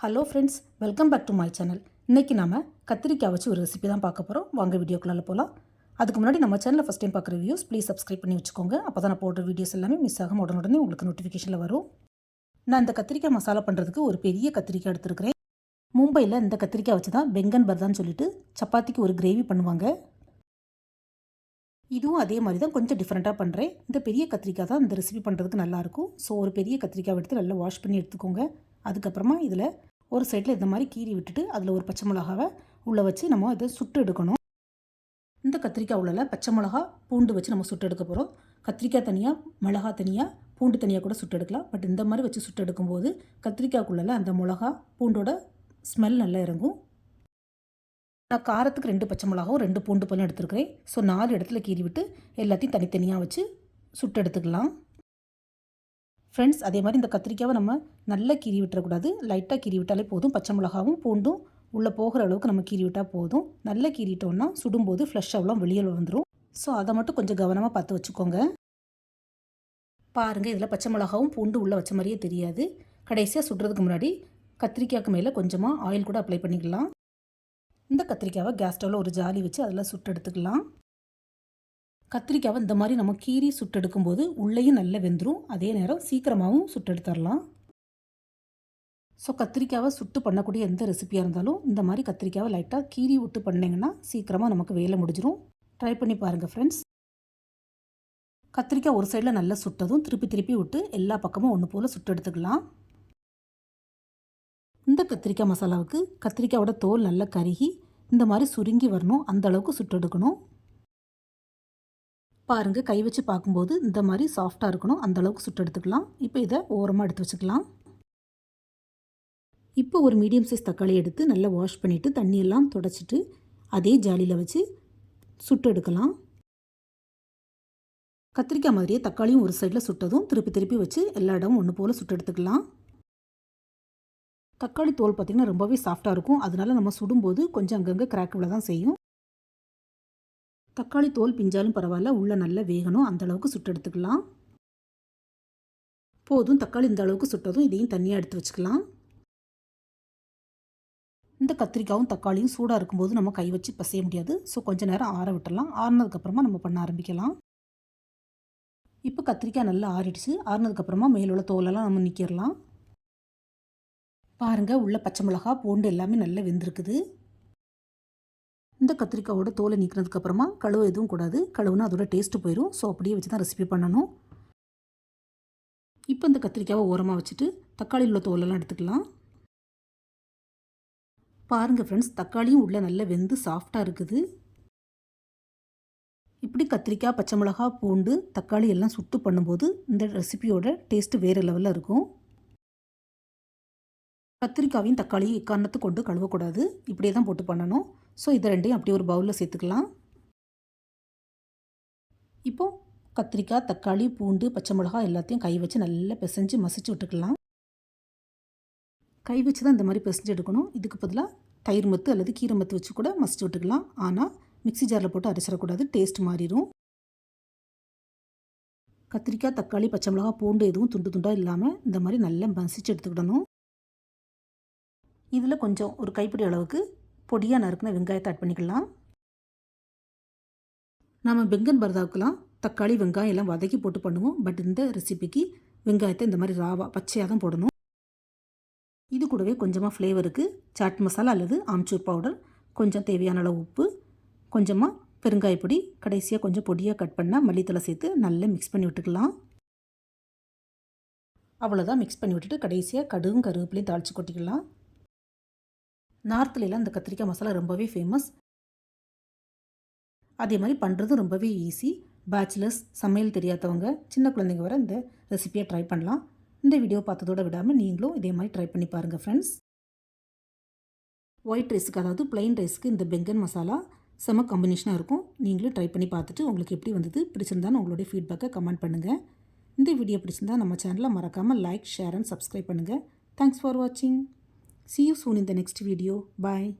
Hello friends welcome back to my channel இன்றைக்கி நம்ம கத்திரிக்காய் வச்சு ஒரு ரெசிபி தான் பார்க்க போகிறோம் வாங்க வீடியோக்குள்ளால போகலாம் அதுக்கு முன்னாடி நம்ம சேனலில் ஃபஸ்ட் டைம் பார்க்குற வியூஸ் ப்ளீஸ் சப்ஸ்கிரைப் பண்ணி வச்சுக்கோங்க. அப்போ தான் நான் போடுற வீடியோஸ் எல்லாமே மிஸ் ஆகும் உடனே உங்களுக்கு நோட்டிஃபிகேஷனில் வரும். நான் இந்த கத்திரிக்காய் மசாலா பண்ணுறதுக்கு ஒரு பெரிய கத்திரிக்காய் எடுத்துருக்கிறேன். மும்பையில் இந்த கத்திரிக்காய் வச்சு தான் பெங்கன் பர்தான்னு சொல்லிட்டு சப்பாத்திக்கு ஒரு கிரேவி பண்ணுவாங்க. இதுவும் அதே மாதிரி தான் கொஞ்சம் டிஃப்ரெண்ட்டாக பண்ணுறேன் இந்த பெரிய கத்திரிக்காய் தான் இந்த ரெசிபி பண்ணுறதுக்கு நல்லாயிருக்கும் ஸோ ஒரு பெரிய கத்திரிக்காய் எடுத்து நல்லா வாஷ் பண்ணி எடுத்துக்கோங்க. அதுக்கப்புறமா இதில் ஒரு சைடில் இந்த மாதிரி கீறி விட்டுட்டு அதில் ஒரு பச்சை மிளகாவை உள்ளே வச்சு நம்ம இதை சுட்டு எடுக்கணும். இந்த கத்திரிக்காய் உள்ள பச்சை மிளகா பூண்டு வச்சு நம்ம சுட்டு எடுக்க போகிறோம் கத்திரிக்காய் தனியாக மிளகா தனியாக பூண்டு தனியாக கூட சுட்டு எடுக்கலாம். பட் இந்த மாதிரி வச்சு சுட்டு எடுக்கும்போது கத்திரிக்காய்க்குள்ளே அந்த மிளகா பூண்டோட ஸ்மெல் நல்லா இறங்கும். நான் காரத்துக்கு ரெண்டு பச்சை மிளகாவும் ரெண்டு பூண்டு பழம் எடுத்துருக்கிறேன். ஸோ நாலு இடத்துல கீறி விட்டு எல்லாத்தையும் தனித்தனியாக வச்சு சுட்டு எடுத்துக்கலாம். ஃப்ரெண்ட்ஸ் அதே மாதிரி இந்த கத்திரிக்காவை நம்ம நல்லா கீறி விட்டுறக்கூடாது. லைட்டாக கீறி விட்டாலே போதும். பச்சை மிளகாவும் பூண்டும் உள்ளே போகிற அளவுக்கு நம்ம கீறி விட்டால் போதும். நல்லா கீறிட்டோம்னா சுடும்போது ஃப்ளஷ் அவ்வளோ வெளியில் வந்துடும் ஸோ அதை மட்டும் கொஞ்சம் கவனமாக பார்த்து வச்சுக்கோங்க. பாருங்கள் இதில் பச்சை மிளகாவும் பூண்டு உள்ளே வச்ச மாதிரியே தெரியாது. கடைசியாக சுடுறதுக்கு முன்னாடி கத்திரிக்காய்க்கு மேலே கொஞ்சமாக ஆயில் கூட அப்ளை பண்ணிக்கலாம். இந்த கத்திரிக்காவை கேஸ் ஸ்டவ்வில் ஒரு ஜாலி வச்சு அதில் சுட்டு எடுத்துக்கலாம். கத்திரிக்காவை இந்த மாதிரி நம்ம கீரி சுட்டெடுக்கும்போது உள்ளேயும் நல்லா வெந்துடும் அதே நேரம் சீக்கிரமாகவும் சுட்டெடுத்துடலாம். ஸோ கத்திரிக்காவை சுட்டு பண்ணக்கூடிய எந்த ரெசிபியாக இருந்தாலும் இந்த மாதிரி கத்திரிக்காவை லைட்டாக கீரி விட்டு பண்ணிங்கன்னா சீக்கிரமாக நமக்கு வேலை முடிஞ்சிடும் ட்ரை பண்ணி பாருங்கள் ஃப்ரெண்ட்ஸ் கத்திரிக்காய் ஒரு சைடில் நல்லா சுட்டதும் திருப்பி திருப்பி விட்டு எல்லா பக்கமும் ஒன்று போல் சுட்டு எடுத்துக்கலாம் இந்த கத்திரிக்காய் மசாலாவுக்கு கத்திரிக்காயோட தோல் நல்லா கருகி இந்த மாதிரி சுருங்கி வரணும். அந்த அளவுக்கு சுட்டு எடுக்கணும் பாருங்கள் கை வச்சு பார்க்கும்போது இந்த மாதிரி சாஃப்டாக இருக்கணும். அந்தளவுக்கு சுட்டு எடுத்துக்கலாம். இப்போ இதை ஓரமாக எடுத்து வச்சுக்கலாம். இப்போ ஒரு மீடியம் சைஸ் தக்காளி எடுத்து நல்லா வாஷ் பண்ணிவிட்டு தண்ணியெல்லாம் தொடச்சிட்டு அதே ஜாலியில் வச்சு சுட்டு எடுக்கலாம். கத்திரிக்காய் மாதிரியே தக்காளியும் ஒரு சைடில் சுட்டதும் திருப்பி திருப்பி வச்சு எல்லா இடமும் ஒன்று போல் சுட்டு எடுத்துக்கலாம். தக்காளி தோல் பார்த்திங்கன்னா ரொம்பவே சாஃப்டாக இருக்கும். அதனால நம்ம சுடும்போது கொஞ்சம் அங்கங்கே கிராக் விழ தான் செய்யும். தக்காளி தோல் பிஞ்சாலும் பரவாயில்ல உள்ளே நல்லா வேகணும் அந்த அளவுக்கு சுட்டு எடுத்துக்கலாம். போதும் தக்காளி இந்த அளவுக்கு சுட்டதும் இதையும் தனியாக எடுத்து வச்சுக்கலாம். இந்த கத்திரிக்காயும் தக்காளியும் சூடாக இருக்கும்போது நம்ம கை வச்சு பசைய முடியாது. ஸோ கொஞ்சம் நேரம் ஆற விட்டுடலாம். ஆறினதுக்கப்புறமா நம்ம பண்ண ஆரம்பிக்கலாம். இப்போ கத்திரிக்காய் நல்லா ஆறிடுச்சு. ஆறினதுக்கப்புறமா மேலுள்ள தோலெல்லாம் நம்ம நிற்கிடலாம் பாருங்கள் உள்ள பச்சை மிளகா பூண்டு எல்லாமே நல்லா வெந்திருக்குது. இந்த கத்திரிக்காயோட தோலை நீக்கினதுக்கப்புறமா கழுவு எதுவும் கூடாது. கழுவுனா அதோட டேஸ்ட்டு போயிடும் ஸோ அப்படியே வச்சு தான் ரெசிபி பண்ணணும். இப்போ இந்த கத்திரிக்காவை ஓரமாக வச்சுட்டு தக்காளி உள்ள தோலெல்லாம் எடுத்துக்கலாம். பாருங்கள் ஃப்ரெண்ட்ஸ் தக்காளியும் உள்ளே நல்லா வெந்து சாஃப்டாக இருக்குது. இப்படி கத்திரிக்காய் பச்சை மிளகா பூண்டு தக்காளி எல்லாம் சுட்டு பண்ணும்போது இந்த ரெசிபியோட டேஸ்ட்டு வேறு லெவலில் இருக்கும். கத்திரிக்காயும் தக்காளியும் இக்காரணத்தை கொண்டு கழுவக்கூடாது. இப்படியே தான் போட்டு பண்ணணும். ஸோ இதை ரெண்டையும் அப்படியே ஒரு பவுலில் சேர்த்துக்கலாம். இப்போது கத்திரிக்காய் தக்காளி பூண்டு பச்சை மிளகா எல்லாத்தையும் கை வச்சு நல்லா பிசைஞ்சு மசிச்சு விட்டுக்கலாம். கை வச்சு தான் இந்த மாதிரி பிசைஞ்சு எடுக்கணும். இதுக்கு பதிலாக தயிர் மத்து அல்லது கீரை மத்து வச்சு கூட மசிச்சு விட்டுக்கலாம். ஆனால் மிக்சி ஜாரில் போட்டு அரைச்சிடக்கூடாது. டேஸ்ட் மாறிடும் கத்திரிக்காய் தக்காளி பச்சை மிளகா பூண்டு எதுவும் துண்டு துண்டாக இல்லாமல் இந்த மாதிரி நல்லா மசிச்சு எடுத்துக்கிடணும். இதில் கொஞ்சம் ஒரு கைப்பிடி அளவுக்கு பொடியாக நறுக்கின வெங்காயத்தை ஆட் பண்ணிக்கலாம். நாம் பெங்கன் பரதாவுக்கெலாம் தக்காளி வெங்காயம் எல்லாம் வதக்கி போட்டு பண்ணுவோம். பட் இந்த ரெசிபிக்கு வெங்காயத்தை இந்த மாதிரி ராவா பச்சையாக தான் போடணும். இது கூடவே கொஞ்சமாக ஃப்ளேவருக்கு சாட் மசாலா அல்லது ஆம்ச்சூர் பவுடர் கொஞ்சம் தேவையான அளவு உப்பு கொஞ்சமாக பெருங்காயப்பொடி கடைசியாக கொஞ்சம் பொடியாக கட் பண்ணால் மல்லித்தலை சேர்த்து நல்லா மிக்ஸ் பண்ணி விட்டுக்கலாம். அவ்வளோதான் மிக்ஸ் பண்ணி விட்டுட்டு கடைசியாக கடுகும் கருவேப்பிலையும் தாளித்து கொட்டிக்கலாம். நார்த்துலலாம் இந்த கத்திரிக்காய் மசாலா ரொம்பவே ஃபேமஸ் அதே மாதிரி பண்ணுறதும் ரொம்பவே ஈஸி பேச்சுலர்ஸ் சமையல் தெரியாதவங்க சின்ன குழந்தைங்க வர இந்த ரெசிப்பியை ட்ரை பண்ணலாம். இந்த வீடியோ பார்த்ததோடு விடாமல் நீங்களும் இதே மாதிரி ட்ரை பண்ணி பாருங்கள் ஃப்ரெண்ட்ஸ் ஒயிட் ரைஸுக்கு அதாவது பிளைன் ரைஸுக்கு இந்த பெங்கன் மசாலா செம காம்பினேஷனாக இருக்கும். நீங்களும் ட்ரை பண்ணி பார்த்துட்டு உங்களுக்கு எப்படி வந்தது பிடிச்சிருந்தான்னு உங்களுடைய ஃபீட்பேக்கை கமெண்ட் பண்ணுங்கள் இந்த வீடியோ பிடிச்சிருந்தா நம்ம சேனலை மறக்காமல் லைக் ஷேர் அண்ட் சப்ஸ்கிரைப் பண்ணுங்கள் தேங்க்ஸ் ஃபார் வாட்சிங் See you soon in the next video. Bye.